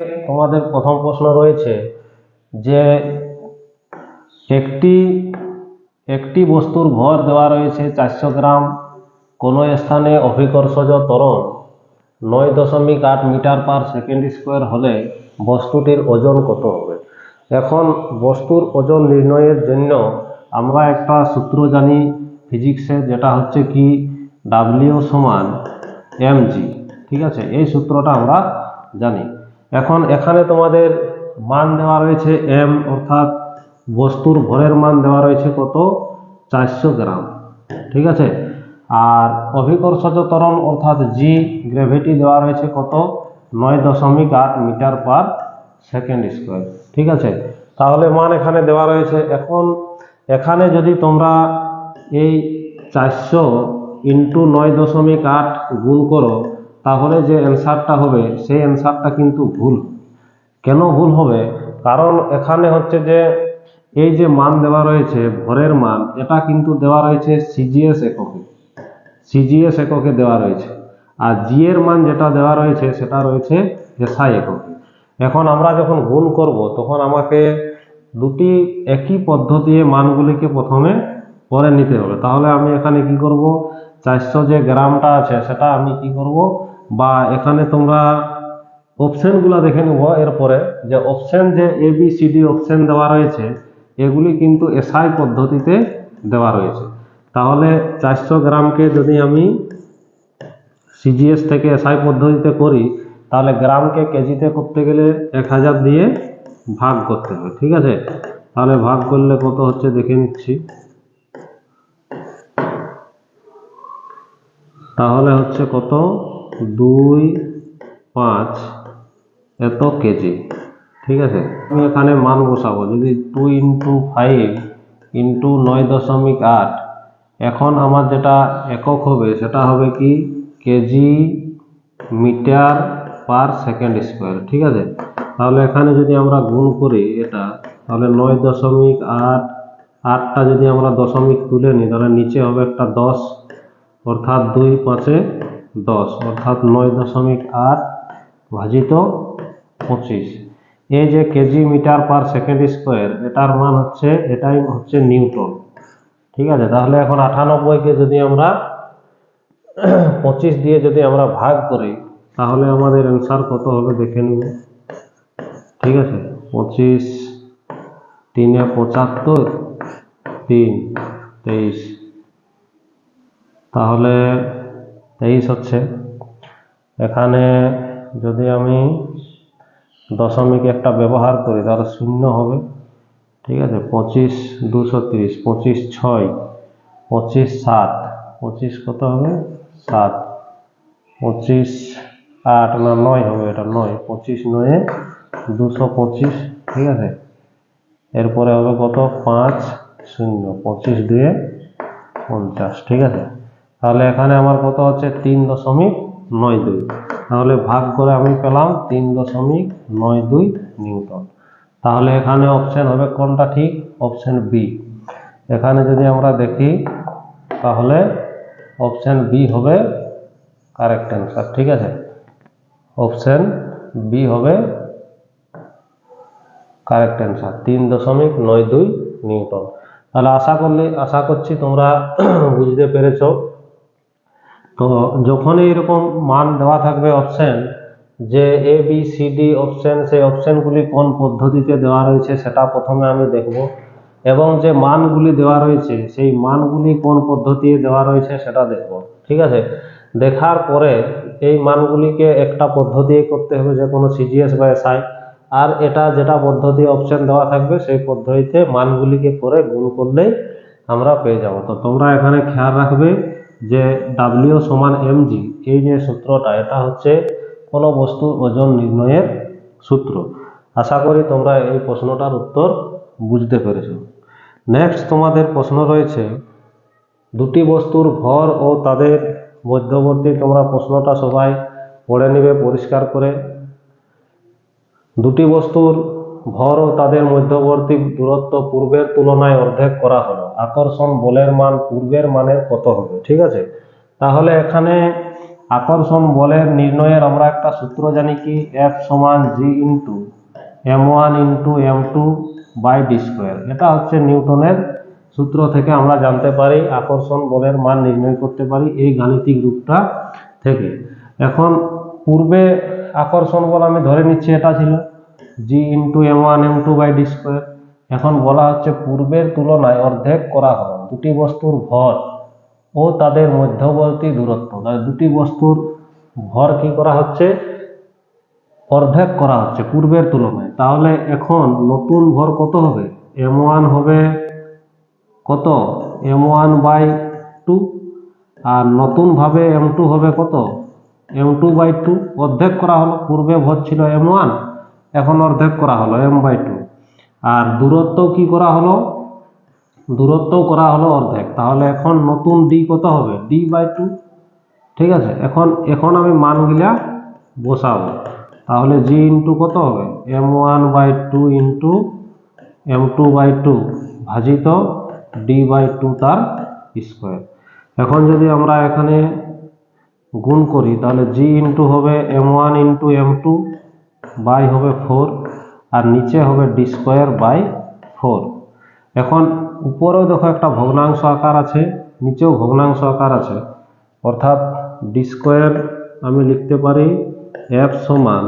তোমাদের প্রথম প্রশ্ন রয়েছে যে একটি একটি বস্তুর ভর দেওয়া রয়েছে চারশো গ্রাম, কোনো স্থানে অভিকর্ষজ ত্বরণ, নয় দশমিক আট মিটার পার সেকেন্ড স্কোয়ার হলে বস্তুটির ওজন কত হবে? এখন বস্তুর ওজন নির্ণয়ের জন্য আমরা একটা সূত্র জানি ফিজিক্সে, যেটা হচ্ছে কি? ডাব্লিউ সমান এম জি ঠিক আছে? এই সূত্রটা আমরা জানি। এখন এখানে তোমাদের মান দেওয়া রয়েছে এম অর্থাৎ বস্তুর ভরের মান দেওয়া রয়েছে কত? চারশো গ্রাম। ঠিক আছে? আর অভিকর্ষজ ত্বরণ, অর্থাৎ জি গ্রেভিটি দেওয়া রয়েছে কত? নয় দশমিক আট মিটার পার সেকেন্ড স্কোয়ার। ঠিক আছে? তাহলে মান এখানে দেওয়া রয়েছে। এখন এখানে যদি তোমরা এই চারশো ইন্টু নয় দশমিক আট গুণ করো তাহলে যে অ্যান্সারটা হবে, সেই অ্যান্সারটা কিন্তু ভুল। কেন ভুল হবে? কারণ এখানে হচ্ছে যে, এই যে মান দেওয়া রয়েছে, ভরের মান, এটা কিন্তু দেওয়া রয়েছে সিজিএস এককে। সিজিএস এককে দেওয়া রয়েছে। আর জি এর মান যেটা দেওয়া রয়েছে, সেটা রয়েছে এসআই এককে। এখন আমরা যখন গুণ করব, তখন আমাকে দুটি একই পদ্ধতিতে মানগুলিকে প্রথমে পরে নিতে হবে। তাহলে আমি এখানে কি করব? চারশো যে গ্রামটা আছে, সেটা আমি কি করব? বা এখানে তোমরা অপশনগুলো দেখে নেব এরপরে যে অপশন যে A B C D option দেওয়া রয়েছে, এগুলি কিন্তু এসআই পদ্ধতিতে দেওয়া রয়েছে। তাহলে চারশো গ্রামকে যদি আমি সিজিএস থেকে এসআই পদ্ধতিতে করি, তাহলে গ্রামকে কেজিতে করতে গেলে এক হাজার দিয়ে ভাগ করতে হবে, ঠিক আছে? তাহলে ভাগ করলে কত হচ্ছে দেখে নিচ্ছি। তাহলে হচ্ছে কত? দুই পাঁচ এত কেজি, ঠিক আছে? আমি এখানে মান বসাবো। যদি টু ইন্টু ফাইভ ইন্টু নয় দশমিক আট, এখন আমার যেটা একক হবে, সেটা হবে কি? K G metre per second square, ঠিক আছে? তাহলে এখানে যদি আমরা গুণ করি এটা, তাহলে নয় দশমিক আট, আটটা যদি আমরা দশমিক তুলে নিই, তাহলে নিচে হবে একটা দশ, অর্থাৎ দুই পাঁচে দশ, অর্থাৎ নয় দশমিক আট ভাজিত পঁচিশ। এই যে K G metre per second square, এটার মান হচ্ছে, এটাই হচ্ছে নিউটন। ঠিক আছে? তাহলে এখন আটানব্বইকে যদি আমরা পঁচিশ দিয়ে যদি আমরা ভাগ করি, তাহলে আমাদের অ্যান্সার কত হবে দেখে নেব। ঠিক আছে? পঁচিশ তিনে পঁচাত্তর, তিন তেইশ। তাহলে তেইশ হচ্ছে। এখানে যদি আমি দশমিক একটা ব্যবহার করি, তাহলে শূন্য হবে। ঠিক আছে? পঁচিশ দুশো তিরিশ, পঁচিশ ছয়, পঁচিশ সাত। পঁচিশ কত হবে? সাত। পঁচিশ আট না নয় হবে এটা? নয়। পঁচিশ নয়ে দুশো পঁচিশ। ঠিক আছে? এরপরে হবে কত? পাঁচ শূন্য। পঁচিশ দুয়ে পঞ্চাশ। ঠিক আছে? তাহলে এখানে আমার কত হচ্ছে তিন দশমিক নয় দুই। তাহলে ভাগ করে আমি পেলাম তিন দশমিক নয় দুই নিউটন। তাহলে এখানে অপশন হবে কোনটা ঠিক? অপশন বি এখানে যদি আমরা দেখি, তাহলে অপশন বি হবে কারেক্ট অ্যান্সার ঠিক আছে? অপশন বি হবে কারেক্ট অ্যান্সার তিন দশমিক নয় দুই নিউটন। তাহলে আশা করলে, আশা করছি তোমরা বুঝতে পেরেছ। তো যখনই এরকম মান দেওয়া থাকবে অপশন যে A B C D option সেই অপশনগুলি কোন পদ্ধতিতে দেওয়া রয়েছে সেটা প্রথমে আমি দেখব। এবং যে মানগুলি দেওয়া রয়েছে, সেই মানগুলি কোন পদ্ধতিতে দেওয়া রয়েছে সেটা দেখব। ঠিক আছে? দেখার পরে এই মানগুলিকে একটা পদ্ধতি করতে হবে যে কোনো সিজিএস বা এসআই আর এটা যেটা পদ্ধতি অপশন দেওয়া থাকবে, সেই পদ্ধতিতে মানগুলিকে করে গুণ করলেই আমরা পেয়ে যাব। তো তোমরা এখানে খেয়াল রাখবে যে ডাব্লিউ সমান এম জি এই যে সূত্রটা, এটা হচ্ছে কোনো বস্তুর ওজন নির্ণয়ের সূত্র। আশা করি তোমরা এই প্রশ্নটার উত্তর বুঝতে পেরেছ। নেক্সট তোমাদের প্রশ্ন রয়েছে, দুটি বস্তুর ভর ও তাদের মধ্যবর্তী, তোমরা প্রশ্নটা সবাই পড়ে নেবে পরিষ্কার করে। দুটি বস্তুর ভর ও তাদের মধ্যবর্তী দূরত্ব পূর্বের তুলনায় অর্ধেক করা হলো। আকর্ষণ, বলের মান, পূর্বের মানের কত হবে, ঠিক আছে? তাহলে এখানে আকর্ষণ, বলের নির্ণয়ের আমরা একটা সূত্র জানি কি? এফ সমান G into M one into M two by D square এটা হচ্ছে নিউটনের সূত্র থেকে আমরা জানতে পারি, আকর্ষণ, বলের মান নির্ণয় করতে পারি এই গাণিতিক রূপটা থেকে। এখন পূর্বে আকর্ষণ বল আমি ধরে নিচ্ছি, এটা ছিল G into M one M two by D square এখন বলা হচ্ছে পূর্বের তুলনায় অর্ধেক করা হলো। দুটি বস্তুর ভর ও তাদের মধ্যবর্তী দূরত্ব। তাহলে দুটি বস্তুর ভর কি করা হচ্ছে? অর্ধেক করা হচ্ছে পূর্বের তুলনায়। তাহলে এখন নতুন ভর কত হবে? এম ওয়ান হবে কত? এম ওয়ান বাই টু আর নতুনভাবে এম টু হবে কত? এম টু বাই টু অর্ধেক করা হলো। পূর্বে ভর ছিল এম ওয়ান এখন অর্ধেক করা হলো এম বাই টু আর দূরত্ব কি করা হলো? দূরত্ব করা হলো অর্ধেক। তাহলে এখন নতুন ডি কত হবে? ডি বাই টু ঠিক আছে? এখন এখন আমি মানগুলা বসাবো। তাহলে জি ইন্টু কত হবে? M one by two into M two by two ভাজিত ডি বাই টু তার স্কোয়ার এখন যদি আমরা এখানে গুণ করি, তাহলে জি ইন্টু হবে M one into M two by হবে ফোর আর নিচে হবে ডি স্কোয়ার বাই ফোর এখন উপরেও দেখো একটা ভগ্নাংশ আকার আছে, নিচেও ভগ্নাংশ আকার আছে। অর্থাৎ ডি স্কোয়ার আমি লিখতে পারি এফ সমান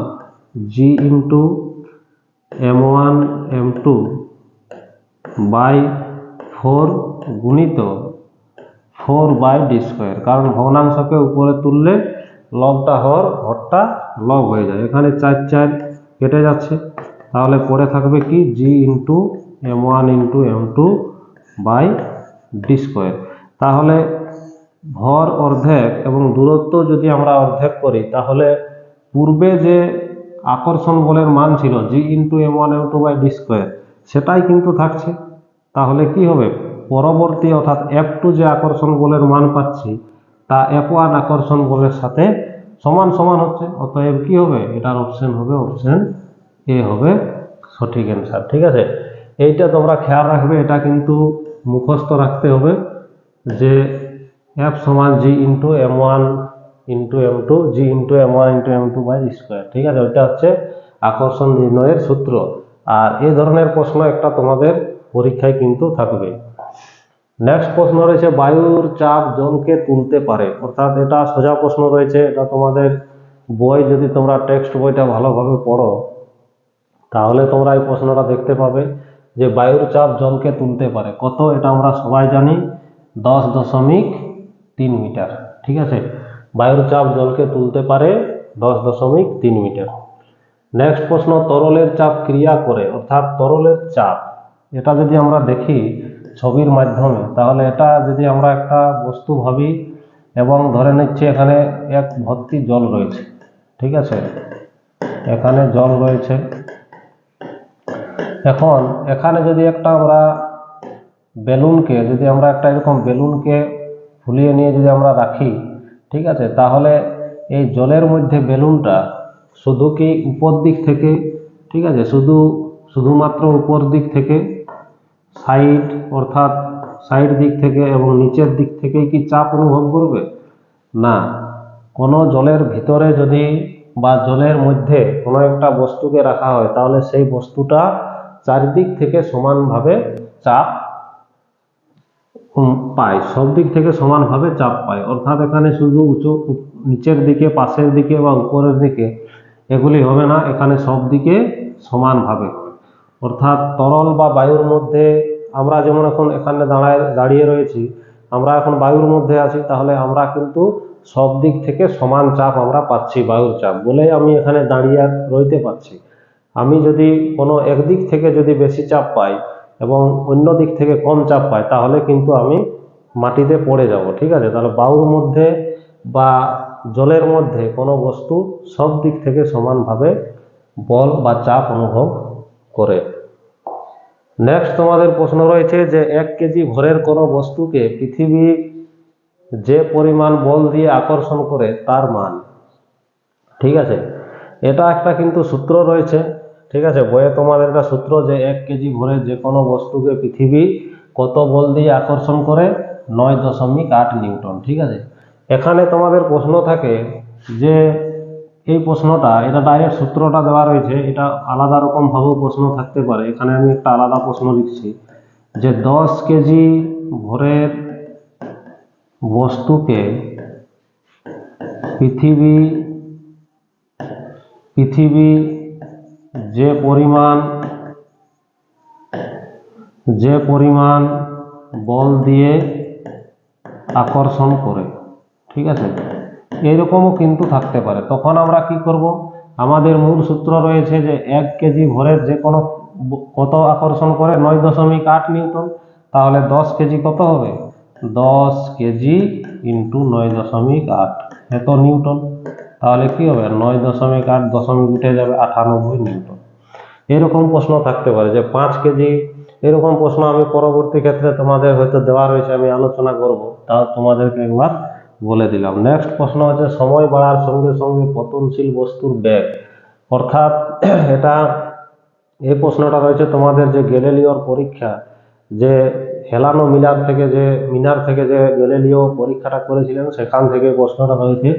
G into M one M two by four গুণিত ফোর বাই ডি স্কোয়ার কারণ ভগ্নাংশকে উপরে তুললে লবটা হওয়ার হরটা লব হয়ে যায়। এখানে চার চার কেটে যাচ্ছে। তাহলে পড়ে থাকবে কি G into M one into M two by D square তাহলে ভর অর্ধেক এবং দূরত্ব যদি আমরা অর্ধেক করি, তাহলে পূর্বে যে আকর্ষণ বলের মান ছিল G into M one M two by D square সেটাই কিন্তু থাকছে। তাহলে কি হবে? পরবর্তী অর্থাৎ এফ টু যে আকর্ষণ বলের মান পাচ্ছি, তা এফ ওয়ান আকর্ষণ বলের সাথে সমান সমান হচ্ছে। অতএব কি হবে? এটার অপশন হবে অপশন এ হবে সঠিক অ্যান্সার ঠিক আছে? এইটা তোমরা খেয়াল রাখবে, এটা কিন্তু মুখস্থ রাখতে হবে যে এফ সমান G into M one into M two G into M one into M two by square ঠিক আছে? ওইটা হচ্ছে আকর্ষণ নির্ণয়ের সূত্র। আর এই ধরনের প্রশ্ন একটা তোমাদের পরীক্ষায় কিন্তু থাকবে। নেক্সট প্রশ্ন রয়েছে, বায়ুর চাপ জলকে তুলতে পারে। অর্থাৎ এটা সোজা প্রশ্ন রয়েছে, এটা তোমাদের বই, যদি তোমরা টেক্সট বইটা ভালোভাবে পড়ো তাহলে তোমরা এই প্রশ্নটা দেখতে পাবে যে বায়ুর চাপ জলকে তুলতে পারে। কত এটা আমরা সবাই জানি? দশ দশমিক তিন মিটার, ঠিক আছে? বায়ুর চাপ জলকে তুলতে পারে দশ দশমিক তিন মিটার। নেক্সট প্রশ্ন, তরলের চাপ ক্রিয়া করে, অর্থাৎ তরলের চাপ। এটা যদি আমরা দেখি ছবির মাধ্যমে, তাহলে এটা যদি আমরা একটা বস্তু ভাবি এবং ধরে নিচ্ছি এখানে এক ভর্তি জল রয়েছে, ঠিক আছে? এখানে জল রয়েছে। এখন এখানে যদি একটা আমরা বেলুনকে, যদি আমরা একটা এরকম বেলুনকে ফুলিয়ে নিয়ে যদি আমরা রাখি, ঠিক আছে, তাহলে এই জলের মধ্যে বেলুনটা শুধু কি উপর দিক থেকে, ঠিক আছে, শুধু শুধুমাত্র উপর দিক থেকে, সাইড অর্থাৎ সাইড দিক থেকে এবং নিচের দিক থেকে কি চাপ অনুভব করবে? না, কোনো জলের ভিতরে যদি বা জলের মধ্যে কোনো একটা বস্তুকে রাখা হয়, তাহলে সেই বস্তুটা চারিদিক থেকে সমানভাবে চাপ পায়, সব দিক থেকে সমানভাবে চাপ পায়। অর্থাৎ এখানে শুধু উঁচু, নিচের দিকে, পাশের দিকে বা উপরের দিকে এগুলি হবে না, এখানে সব দিকে সমানভাবে। অর্থাৎ তরল বা বায়ুর মধ্যে আমরা যেমন এখন এখানে দাঁড়ায়, দাঁড়িয়ে রয়েছি, আমরা এখন বায়ুর মধ্যে আছি, তাহলে আমরা কিন্তু সব দিক থেকে সমান চাপ আমরা পাচ্ছি, বায়ুর চাপ। বলেই আমি এখানে দাঁড়িয়ে রইতে পারছি। আমি যদি কোনো একদিক থেকে যদি বেশি চাপ পাই এবং অন্য দিক থেকে কম চাপ পাই, তাহলে কিন্তু আমি মাটিতে পড়ে যাব, ঠিক আছে? তাহলে বাউর মধ্যে বা জলের মধ্যে কোনো বস্তু সব দিক থেকে সমানভাবে বল বা চাপ অনুভব করে। নেক্সট তোমাদের প্রশ্ন রয়েছে যে এক কেজি ভরের কোনো বস্তুকে পৃথিবী যে পরিমাণ বল দিয়ে আকর্ষণ করে তার মান, ঠিক আছে? এটা একটা কিন্তু সূত্র রয়েছে। ঠিক আছে, বইয়ে তোমাদের একটা সূত্র যে এক কেজি ভরে যে কোনো বস্তুকে পৃথিবী কত বল দিয়ে আকর্ষণ করে? নয় দশমিক আট নিউটন, ঠিক আছে? এখানে তোমাদের প্রশ্ন থাকে যে এই প্রশ্নটা, এটা ডাইরেক্ট সূত্রটা দেওয়া রয়েছে, এটা আলাদা রকম ভাবেও প্রশ্ন থাকতে পারে। এখানে আমি একটা আলাদা প্রশ্ন লিখছি যে দশ কেজি ভরের বস্তুকে পৃথিবী পৃথিবী যে পরিমাণ যে পরিমাণ বল দিয়ে আকর্ষণ করে, ঠিক আছে? এরকমও কিন্তু থাকতে পারে। তখন আমরা কি করব? আমাদের মূল সূত্র রয়েছে যে এক কেজি ভরের যে কোনো কত আকর্ষণ করে? নয় দশমিক আট নিউটন। তাহলে দশ কেজি কত হবে? দশ কেজি ইন্টু নয় দশমিক আট। এত নিউটন। তাহলে কি হবে? নয় দশমিক আট দশমিক উঠে যাবে আটানব্বই নিউটন। এরকম প্রশ্ন থাকতে পারে যে পাঁচ কেজি, এরকম প্রশ্ন আমি পরবর্তী ক্ষেত্রে তোমাদের হয়তো দেওয়া রয়েছে আমি আলোচনা করব। তাও তোমাদেরকে একবার বলে দিলাম। নেক্সট প্রশ্ন হচ্ছে, সময় বাড়ার সঙ্গে সঙ্গে পতনশীল বস্তুর বেগ। অর্থাৎ এটা, এই প্রশ্নটা রয়েছে তোমাদের যে গ্যালিলিওর পরীক্ষা, যে হেলানো মিলার থেকে যে, মিনার থেকে যে গ্যালিলিও পরীক্ষাটা করেছিলেন, সেখান থেকে প্রশ্নটা রয়েছে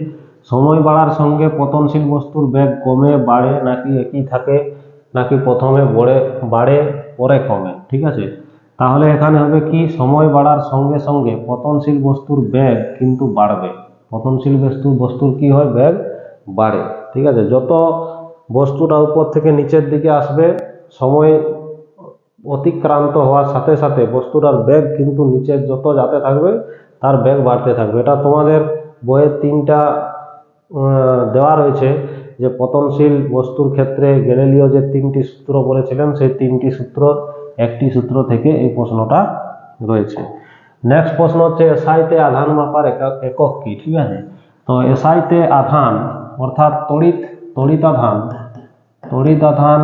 সময় বাড়ার সঙ্গে পতনশীল বস্তুর বেগ কমে, বাড়ে নাকি একই থাকে, নাকি প্রথমে বড়ে, বাড়ে, পরে কমে, ঠিক আছে? তাহলে এখানে হবে কি? সময় বাড়ার সঙ্গে সঙ্গে পতনশীল বস্তুর বেগ কিন্তু বাড়বে। পতনশীল বস্তু বস্তুর কি হয়? বেগ বাড়ে, ঠিক আছে? যত বস্তুটা উপর থেকে নিচের দিকে আসবে, সময় অতিক্রান্ত হওয়ার সাথে সাথে বস্তুটার বেগ কিন্তু নিচে যত যাতে থাকবে, তার বেগ বাড়তে থাকবে। এটা তোমাদের বইয়ের তিনটা দেওয়া রয়েছে যে পতনশীল বস্তুর ক্ষেত্রে গ্যালিলিও যে তিনটি সূত্র বলেছিলেন, সেই তিনটি সূত্র, একটি সূত্র থেকে এই প্রশ্নটা রয়েছে। নেক্সট প্রশ্ন হচ্ছে, এসআইতে আধান মাপার একক কি? ঠিক আছে? তো এসআইতে আধান, অর্থাৎ তড়িৎ তড়িৎ আধান,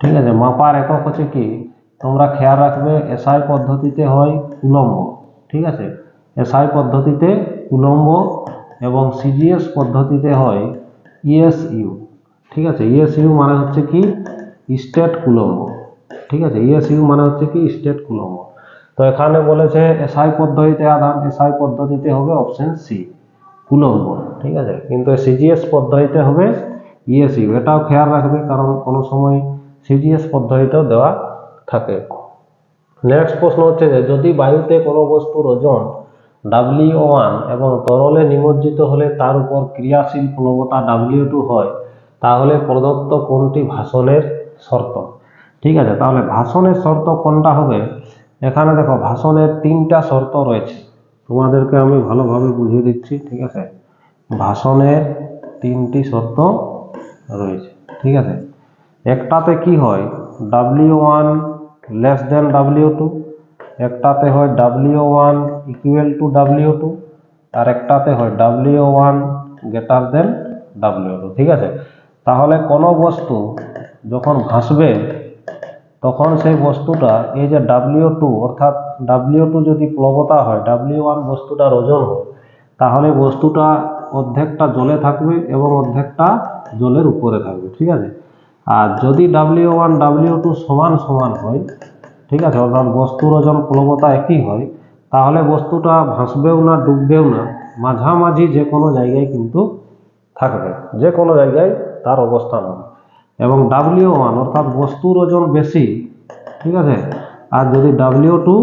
ঠিক আছে, মাপার একক হচ্ছে কি? তোমরা খেয়াল রাখবে, এসআই পদ্ধতিতে হয় উলম্ব, ঠিক আছে? এসআই পদ্ধতিতে উলম্ব এবং সিজিএস পদ্ধতিতে হয় ইএসইউ ঠিক আছে? ইএসইউ মানে হচ্ছে কি? স্টেট কুলম্ব, ঠিক আছে? ইএসইউ মানে হচ্ছে কি? Statcoulomb. তো এখানে বলেছে এসআই পদ্ধতিতে আধান এসআই পদ্ধতিতে হবে অপশন সি কুলম্ব, ঠিক আছে? কিন্তু সিজিএস পদ্ধতিতে হবে ইএসইউ এটাও খেয়াল রাখবে, কারণ কোনো সময় সিজিএস পদ্ধতিতেও দেওয়া থাকে। নেক্সট প্রশ্ন হচ্ছে যে, যদি বায়ুতে কোনো বস্তুর ওজন ডাব্লিউ ওয়ান এবং তরলে নিমজ্জিত হলে তার উপর ক্রিয়াশীল প্লবতা ডাব্লিউ টু হয়, তাহলে প্রদত্ত কোনটি ভাষণের শর্ত? ঠিক আছে, তাহলে ভাষণের শর্ত কোনটা হবে? এখানে দেখো, ভাষণের তিনটা শর্ত রয়েছে। তোমাদেরকে আমি ভালোভাবে বুঝিয়ে দিচ্ছি, ঠিক আছে? ভাষণের তিনটি শর্ত রয়েছে, ঠিক আছে? একটাতে কি হয়? W one less than W two একটাতে হয় W one equal to W two আর একটাতে হয় W one greater than W two ঠিক আছে? তাহলে কোনো বস্তু যখন ভাসবে তখন সেই বস্তুটা এই যে ডাব্লিউ টু অর্থাৎ ডাব্লিউ টু যদি প্লবতা হয় ডাব্লিউ ওয়ান বস্তুটার ওজন হয়, তাহলে বস্তুটা অর্ধেকটা জলে থাকবে এবং অর্ধেকটা জলের উপরে থাকবে, ঠিক আছে? আর যদি ডাব্লিউ ওয়ান ডাব্লিউ টু সমান সমান হয় ঠিক আছে? অর্থাৎ বস্তুর ওজন প্লবতা একই হয়, তাহলে বস্তুটা ভাসবেও না, ডুববেও না, মাঝামাঝি যে কোনো জায়গায় কিন্তু থাকবে যে কোনো জায়গায় তার অবস্থান হবে। এবং ডাব্লিউ ওয়ান অর্থাৎ বস্তুর ওজন বেশি, ঠিক আছে? আর যদি ডাব্লিউ টু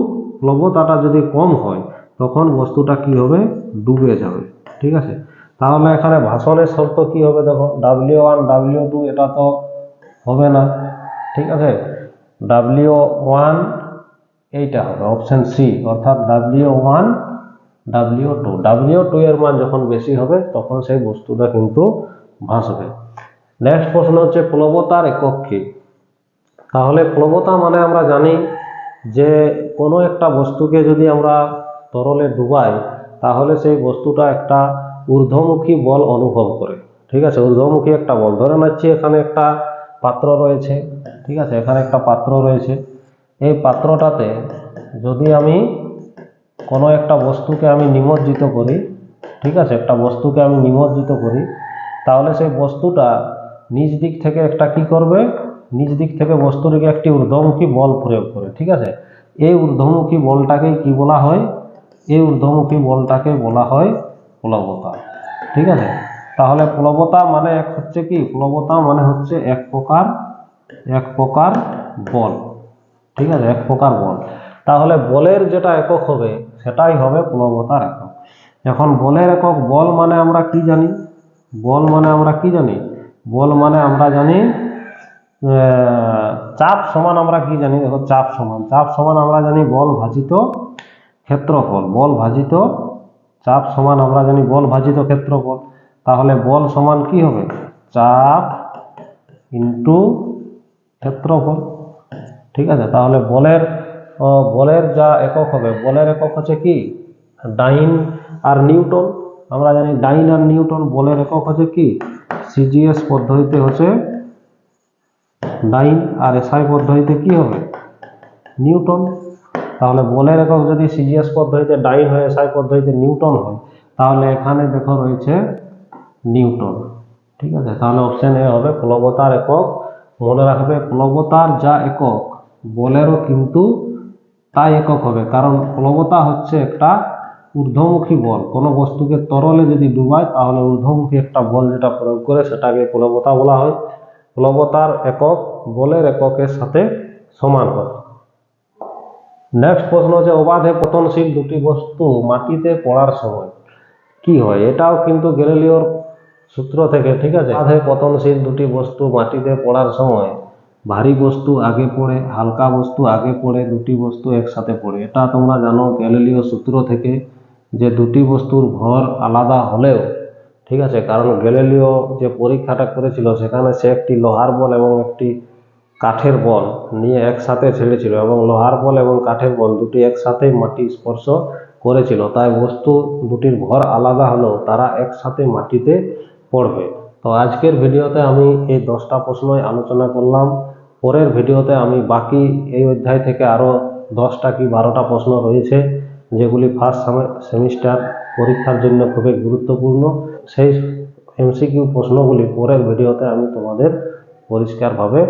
প্লবতাটা যদি কম হয়, তখন বস্তুটা কি হবে? ডুবে যাবে, ঠিক আছে? তাহলে এখানে ভাষণের শর্ত কি হবে দেখো? ডাব্লিউ ওয়ান ডাব্লিউ টু এটা তো হবে না, ঠিক আছে? ডাব্লিউ ওয়ান এইটা হবে অপশন সি অর্থাৎ W one W two W two এর মান যখন বেশি হবে, তখন সেই বস্তুটা কিন্তু ভাসবে। নেক্সট প্রশ্ন হচ্ছে প্লবতার একক কি? তাহলে প্লবতা মানে আমরা জানি যে কোনো একটা বস্তুকে যদি আমরা তরলে ডুবাই, তাহলে সেই বস্তুটা একটা ঊর্ধ্বমুখী বল অনুভব করে। ঠিক আছে? ঊর্ধ্বমুখী একটা বল। ধরে নিচ্ছি এখানে একটা পাত্র রয়েছে, ঠিক আছে? এখানে একটা পাত্র রয়েছে। এই পাত্রটাতে যদি আমি কোনো একটা বস্তুকে আমি নিমজ্জিত করি, ঠিক আছে? একটা বস্তুকে আমি নিমজ্জিত করি, তাহলে সেই বস্তুটা নিজ দিক থেকে একটা কি করবে? নিজ দিক থেকে বস্তুটিকে একটি ঊর্ধ্বমুখী বল প্রয়োগ করে, ঠিক আছে? এই ঊর্ধ্বমুখী বলটাকে কি বলা হয়? এই ঊর্ধ্বমুখী বলটাকে বলা হয় প্লবতা ঠিক আছে? তাহলে প্লবতা মানে এক হচ্ছে কি? প্লবতা মানে হচ্ছে এক প্রকার এক প্রকার বল। ঠিক আছে? এক প্রকার বল। তাহলে বলের যেটা একক হবে, সেটাই হবে প্লবতার একক। এখন বলের একক, বল মানে আমরা কি জানি? বল মানে আমরা কি জানি? বল মানে আমরা জানি চাপ সমান আমরা কি জানি? দেখো, চাপ সমান। চাপ সমান আমরা জানি বল ভাজিত ক্ষেত্রফল। বল ভাজিত চাপ সমান আমরা জানি বল ভাজিত ক্ষেত্রফল। তাহলে বল সমান কি হবে? চাপ ইন্টু ক্ষেত্রফল। ঠিক আছে? তাহলে বলের বলের যা একক হবে, বলের একক হচ্ছে কি? ডাইন আর নিউটন। আমরা জানি ডাইন আর নিউটন বলের একক হচ্ছে কি? সিজিএস পদ্ধতিতে হচ্ছে ডাইন আর এসআই পদ্ধতিতে কি হবে? নিউটন। তাহলে বলের একক যদি সিজিএস পদ্ধতিতে ডাইন হয়, এসআই পদ্ধতিতে নিউটন হয়, তাহলে এখানে দেখো রয়েছে নিউটন। ঠিক আছে? তাহলে অপশন এ হবে প্লবতার একক। মনে রাখবে প্লবতার যা একক, বলেরও কিন্তু তাই একক হবে। কারণ প্লবতা হচ্ছে একটা ঊর্ধ্বমুখী বল। কোনো বস্তুকে তরলে যদি ডুবায়, তাহলে ঊর্ধ্বমুখী একটা বল যেটা প্রয়োগ করে, সেটাকে প্লবতা বলা হয়। প্লবতার একক বলের এককের সাথে সমান হয়। নেক্সট প্রশ্ন হচ্ছে, অবাধে পতনশীল দুটি বস্তু মাটিতে পড়ার সময় কি হয়? এটাও কিন্তু গ্যালিলিওর সূত্র থেকে, ঠিক আছে? অবাধে পতনশীল দুটি বস্তু মাটিতে পড়ার সময় ভারী বস্তু আগে পড়ে, হালকা বস্তু আগে পড়ে, দুটি বস্তু একসাথে পড়ে। এটা তোমরা জানো গ্যালিলিও সূত্র থেকে যে দুটি বস্তুর ভর আলাদা হলেও, ঠিক আছে? কারণ গ্যালিলিও যে পরীক্ষাটা করেছিল, সেখানে সে একটি লোহার বল এবং একটি কাঠের বল নিয়ে একসাথে ছেড়েছিল এবং লোহার বল এবং কাঠের বল দুটি একসাথেই মাটি স্পর্শ করেছিল। তাই বস্তু দুটির ভর আলাদা হলেও তারা একসাথে মাটিতে পড়বে। তো আজকের ভিডিওতে আমি এই দশটা প্রশ্নই আলোচনা করলাম। পরের ভিডিওতে আমি বাকি এই অধ্যায় থেকে আরও দশটা কি বারোটা প্রশ্ন রয়েছে, যেগুলি ফার্স্ট সেমিস্টার পরীক্ষার জন্য খুবই গুরুত্বপূর্ণ। সেই এমসিকিউ প্রশ্নগুলি পরের ভিডিওতে আমি তোমাদের পরিষ্কারভাবে